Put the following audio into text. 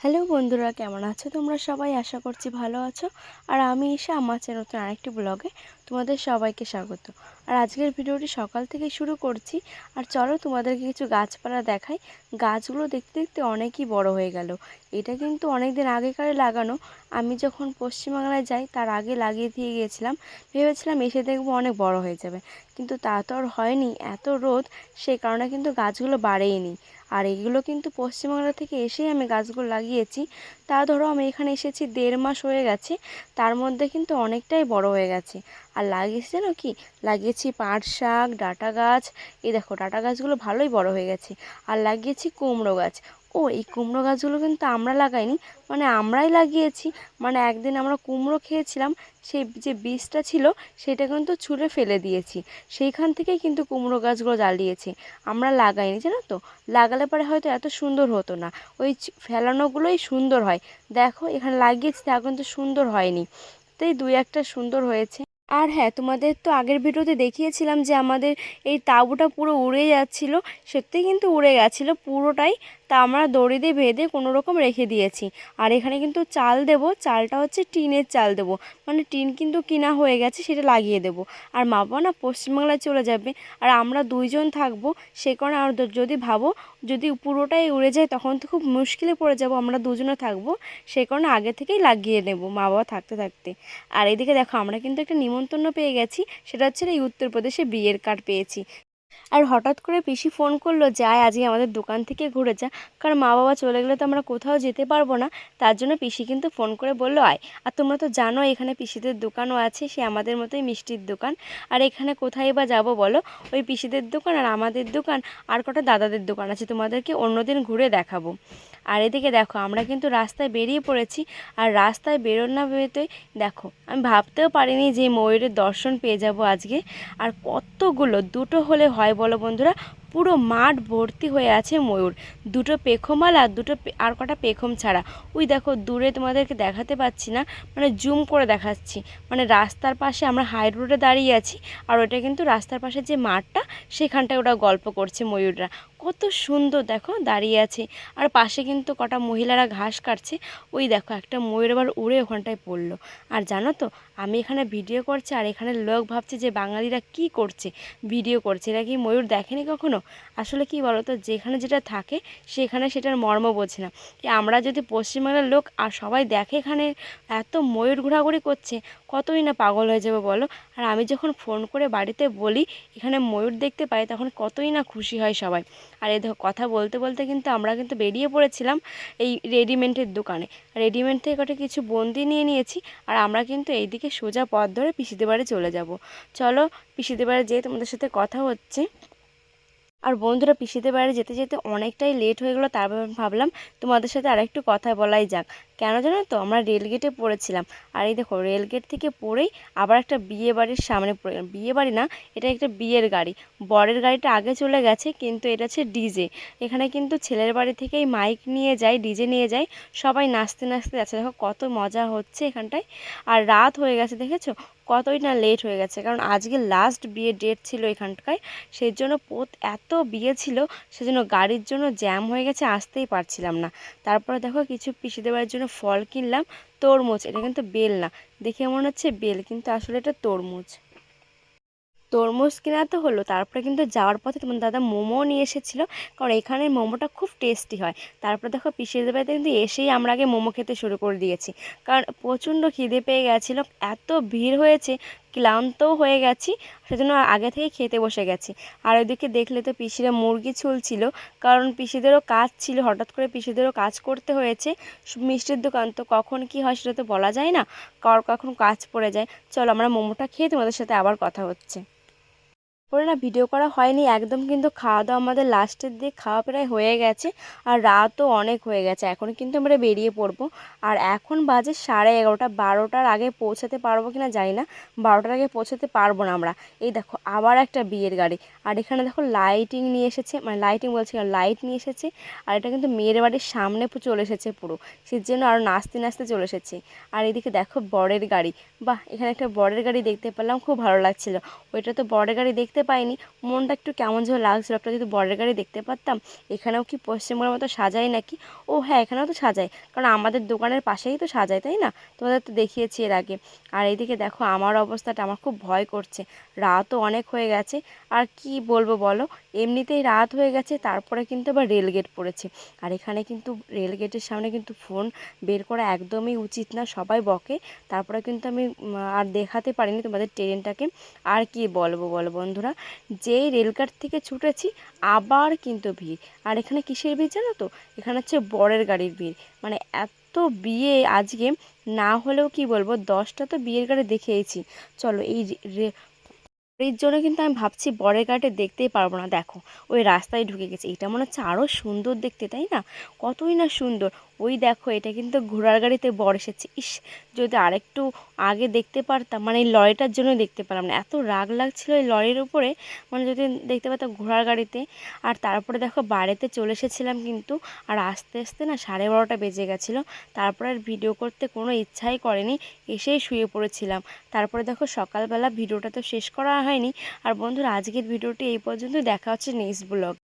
Hello বন্ধুরা, কেমন আছো তোমরা সবাই? আশা করছি ভালো আছো। আর আমি এসে আমার নতুন আরেকটি ব্লগে তোমাদের সবাইকে স্বাগত। আর আজকের ভিডিওটি সকাল থেকে শুরু করছি। আর চলো তোমাদেরকে কিছু গাছপালা দেখাই। গাছগুলো দেখতে দেখতে অনেকই বড় হয়ে গেল। এটা কিন্তু অনেক দিন আগেকারে লাগানো। আমি যখন পশ্চিমবাংলায় যাই, তার আগে লাগিয়ে দিয়ে গিয়েছিলাম। ভেবেছিলাম এসে দেখব অনেক বড় হয়ে যাবে। কিন্তু তা তো আর হয়নি। এত রোদ সেই কারণে কিন্তু গাছগুলো বাড়েইনি। আর এগুলো কিন্তু পশ্চিমবাংলা থেকে এসেই আমি গাছগুলো লাগিয়েছি। তা ধরো আমি এখানে এসেছি দেড় মাস হয়ে গেছে, তার মধ্যে কিন্তু অনেকটাই বড় হয়ে গেছে। আর লাগিয়েছি জানো কি? লাগিয়েছি পাট শাক, ডাঁটা গাছ, এই দেখো, ডাটা গাছগুলো ভালোই বড় হয়ে গেছে। আর লাগিয়েছি কুমড়ো গাছ ও, এই কুমড়ো গাছগুলো কিন্তু আমরা লাগাইনি মানে আমরাই লাগিয়েছি। মানে একদিন আমরা কুমড়ো খেয়েছিলাম, সেই যে বীজটা ছিল, সেটা কিন্তু ছুঁড়ে ফেলে দিয়েছি। সেইখান থেকেই কিন্তু কুমড়ো গাছগুলো জ্বালিয়েছি। আমরা লাগাইনি, জানো তো? লাগালে পরে হয়তো এত সুন্দর হতো না। ওই ফেলানোগুলোই সুন্দর হয়। দেখো, এখানে লাগিয়েছি তা কিন্তু সুন্দর হয়নি। তাই দুই একটা সুন্দর হয়েছে। আর হ্যাঁ তোমাদের তো আগের ভিডিওতে দেখিয়েছিলাম যে আমাদের এই তাঁবুটা পুরো উড়ে যাচ্ছিল। সত্যিই কিন্তু উড়ে গেছিল, পুরোটাই তা আমরা দড়ি দিয়ে বেঁধে কোনো রকম রেখে দিয়েছি। আর এখানে কিন্তু চাল দেব, চালটা হচ্ছে টিনের চাল দেব। মানে টিন কিন্তু কিনা হয়ে গেছে সেটা লাগিয়ে দেব। আর মা বাবা না পশ্চিমবাংলায় চলে যাবে, আর আমরা দুইজন থাকব, সে কারণে আর যদি ভাবো, যদি পুরোটাই উড়ে যায় তখন তো খুব মুশকিলে পড়ে যাব, আমরা দুজনে থাকব সেই কারণে আগে থেকেই লাগিয়ে নেব মা বাবা থাকতে থাকতে। আর এদিকে দেখো, আমরা কিন্তু একটা নিমন্ত্রণ পেয়ে গেছি, সেটা হচ্ছে এই উত্তরপ্রদেশে বিয়ের কার্ড পেয়েছি। আর হঠাৎ করে পিসি ফোন করল যায় আজকে আমাদের দোকান থেকে ঘুরে যা। কারণ মা বাবা চলে গেলে তো আমরা কোথাও যেতে পারব না। তার জন্য পিসি কিন্তু ফোন করে বলল, আয়। আর তোমরা তো জানো, এখানে পিসিদের দোকানও আছে, সে আমাদের মতোই মিষ্টির দোকান। আর এখানে কোথায় বা যাব বলো? ওই পিসিদের দোকান আর আমাদের দোকান, আর কটা দাদাদের দোকান আছে, তোমাদেরকে অন্যদিন ঘুরে দেখাবো। আর এদিকে দেখো, আমরা কিন্তু রাস্তায় বেরিয়ে পড়েছি, আর রাস্তায় বেরোন না বেরোতেই দেখো, আমি ভাবতেও পারিনি যে ময়ূরের দর্শন পেয়ে যাব আজকে। আর কতগুলো, দুটো হলে হয় বলো বন্ধুরা পুরো মাঠ ভর্তি হয়ে আছে ময়ূর। দুটো পেখমাল আর দুটো আর কটা পেখম ছাড়া। ওই দেখো, দূরে তোমাদেরকে দেখাতে পাচ্ছি না মানে জুম করে দেখাচ্ছি। মানে রাস্তার পাশে আমরা হাই রোডে দাঁড়িয়ে আছি, আর ওটা কিন্তু রাস্তার পাশে যে মাঠটা, সেখানটায় ওরা গল্প করছে ময়ূররা। কত সুন্দর দেখো দাঁড়িয়ে আছে। আর পাশে কিন্তু কটা মহিলারা ঘাস কাটছে। ওই দেখো, একটা ময়ূর আবার উড়ে ওখানটায় পড়ল। আর জানো তো, আমি এখানে ভিডিও করছি আর এখানে লোক ভাবছে যে বাঙালিরা কি করছে, ভিডিও করছে। এরা কি ময়ূর দেখেনি কখনো? আসলে কি বলো তো যেখানে যেটা থাকে, সেখানে সেটার মর্ম বোঝে না। আমরা যদি পশ্চিমবাংলার লোক আর সবাই দেখে এখানে এত ময়ূর ঘোরাঘুরি করছে, কতই না পাগল হয়ে যাবে বলো? আর আমি যখন ফোন করে বাড়িতে বলি, এখানে ময়ূর দেখতে পাই, তখন কতই না খুশি হয় সবাই। আর এই কথা বলতে বলতে কিন্তু আমরা কিন্তু বেরিয়ে পড়েছিলাম এই রেডিমেন্টের দোকানে। রেডিমেন্ট থেকে কটা কিছু বন্দি নিয়ে নিয়েছি, আর আমরা কিন্তু এইদিকে সোজা পথ ধরে পিসিদের বাড়ি চলে যাব। চলো, পিসিদের বাড়ি যেয়ে তোমাদের সাথে কথা হচ্ছে। আর বন্ধুরা পিসিদের বাইরে যেতে যেতে অনেকটাই লেট হয়ে গেলো, তারপর ভাবলাম তোমাদের সাথে আরেকটু কথা বলাই যাক। কেন জানো তো, আমরা রেলগেটে পড়েছিলাম। আর এই দেখো রেলগেট থেকে পড়েই আবার একটা বিয়ে বাড়ির সামনে পড়ে বিয়ে বাড়ি না, এটা একটা বিয়ের গাড়ি। বরের গাড়িটা আগে চলে গেছে, কিন্তু এটা হচ্ছে ডিজে এখানে কিন্তু ছেলের বাড়ি থেকেই মাইক নিয়ে যায় ডিজে নিয়ে যায়। সবাই নাচতে নাচতে যাচ্ছে। দেখো কত মজা হচ্ছে এখানটায়। আর রাত হয়ে গেছে, দেখেছ? কতই না লেট হয়ে গেছে। কারণ আজকে লাস্ট বিয়ে ডেট ছিল এখানটায়, সেই জন্য পোত এত বিয়ে ছিল, সেজন্য গাড়ির জন্য জ্যাম হয়ে গেছে, আসতেই পারছিলাম না। তারপরে দেখো কিছু পিসি দেওয়ার জন্য ফল কিনলাম, তরমুজ, এটা কিন্তু বেল না। দেখে মনে হচ্ছে বেল, কিন্তু আসলে এটা তরমুজ। তরমুজ কেনা তো হলো, তারপরে কিন্তু যাওয়ার পথে তোমার দাদা মোমো নিয়ে এসেছিল, কারণ এখানের মোমোটা খুব টেস্টি হয়। তারপর দেখো পিসিদের বাড়িতে কিন্তু এসেই আমরা আগে মোমো খেতে শুরু করে দিয়েছি। কারণ প্রচণ্ড খিদে পেয়ে গেছিল, এত ভিড় হয়েছে, ক্লান্তও হয়ে গেছি, সেজন্য আগে থেকে খেতে বসে গেছি। আর ওইদিকে দেখলে তো পিসিরা মুরগি ছুলছিল, কারণ পিসিদেরও কাজ ছিল, হঠাৎ করে পিসিদেরও কাজ করতে হয়েছে। মিষ্টির দোকান, তো কখন কি হয় সেটা তো বলা যায় না, কার কখন কাজ পড়ে যায়, চলো আমরা মোমোটা খেয়ে তোমাদের সাথে আবার কথা হচ্ছে। করে না ভিডিও করা হয়নি, একদম কিন্তু খাওয়া দাওয়া আমাদের লাস্টের দিকে খাওয়া প্রায় হয়ে গেছে আর রাতও অনেক হয়ে গেছে, এখন কিন্তু আমরা বেরিয়ে পড়ব। আর এখন বাজে সাড়ে এগারোটা, বারোটার আগে পৌঁছাতে পারব কি না জানি না, বারোটার আগে পৌঁছাতে পারব না আমরা। এই দেখো, আবার একটা বিয়ের গাড়ি। আর এখানে দেখো লাইটিং নিয়ে এসেছে মানে লাইটিং বলছি লাইট নিয়ে এসেছে। আর এটা কিন্তু মেয়ের বাড়ির সামনে চলে এসেছে পুরো। সেই জন্য আরও নাচতে নাচতে চলে এসেছে। আর এদিকে দেখো বরের গাড়ি। বাহ, এখানে একটা বরের গাড়ি দেখতে পেলাম, খুব ভালো লাগছিল। ওইটা তো বরের গাড়ি দেখতে আসতে পাইনি মনটা একটু কেমন যেন লাগছিল। একটা যদি বরের গাড়ি দেখতে পারতাম, এখানেও কি পশ্চিমবঙ্গের মতো সাজায় নাকি? ও হ্যাঁ এখানেও তো সাজায়। কারণ আমাদের দোকানের পাশেই তো সাজায়, তাই না? তোমাদের তো দেখিয়েছি এর আগে। আর এইদিকে দেখো, আমার অবস্থাটা আমার খুব ভয় করছে। রাতও অনেক হয়ে গেছে। আর কি বলব বলো? এমনিতেই রাত হয়ে গেছে, তারপরে কিন্তু আবার রেলগেট পড়েছে। আর এখানে কিন্তু রেলগেটের সামনে কিন্তু ফোন বের করা একদমই উচিত না, সবাই বকে। তারপরে কিন্তু আমি আর দেখাতে পারিনি তোমাদের ট্রেনটাকে। আর কি বলব বলো বন্ধুরা? যেই রেলগাট থেকে ছুটেছি, আবার কিন্তু ভিড়। আর এখানে কিসের ভিড় জানো তো? এখানে হচ্ছে বরের গাড়ির ভিড়। মানে এত বিয়ে আজকে, না হলেও কি বলব, দশটা তো বিয়ের গাড়ি দেখেইছি। চলো এই এর জন্য কিন্তু আমি ভাবছি বরের গাড়িটা দেখতেই পারব না। দেখো, ওই রাস্তায় ঢুকে গেছে। এটা মনে হচ্ছে আরও সুন্দর দেখতে, তাই না? কতই না সুন্দর। ওই দেখো, এটা কিন্তু ঘোড়ার গাড়িতে বর এসেছে। ইস, যদি আরেকটু আগে দেখতে পারতাম মানে এই লরিটার জন্য দেখতে পেলাম না। এত রাগ লাগছিল এই লরির উপরে মানে যদি দেখতে পারতাম ঘোড়ার গাড়িতে। আর তারপরে দেখো, বাড়িতে চলে এসেছিলাম কিন্তু, আর আস্তে আস্তে না সাড়ে বারোটা বেজে গেছিল। তারপরে আর ভিডিও করতে কোনো ইচ্ছাই করেনি, এসেই শুয়ে পড়েছিলাম। তারপরে দেখো, সকালবেলা ভিডিওটা তো শেষ করা হয়নি। আর বন্ধুরা, আজকের ভিডিওটি এই পর্যন্ত দেখা হচ্ছে নেক্সট ব্লগ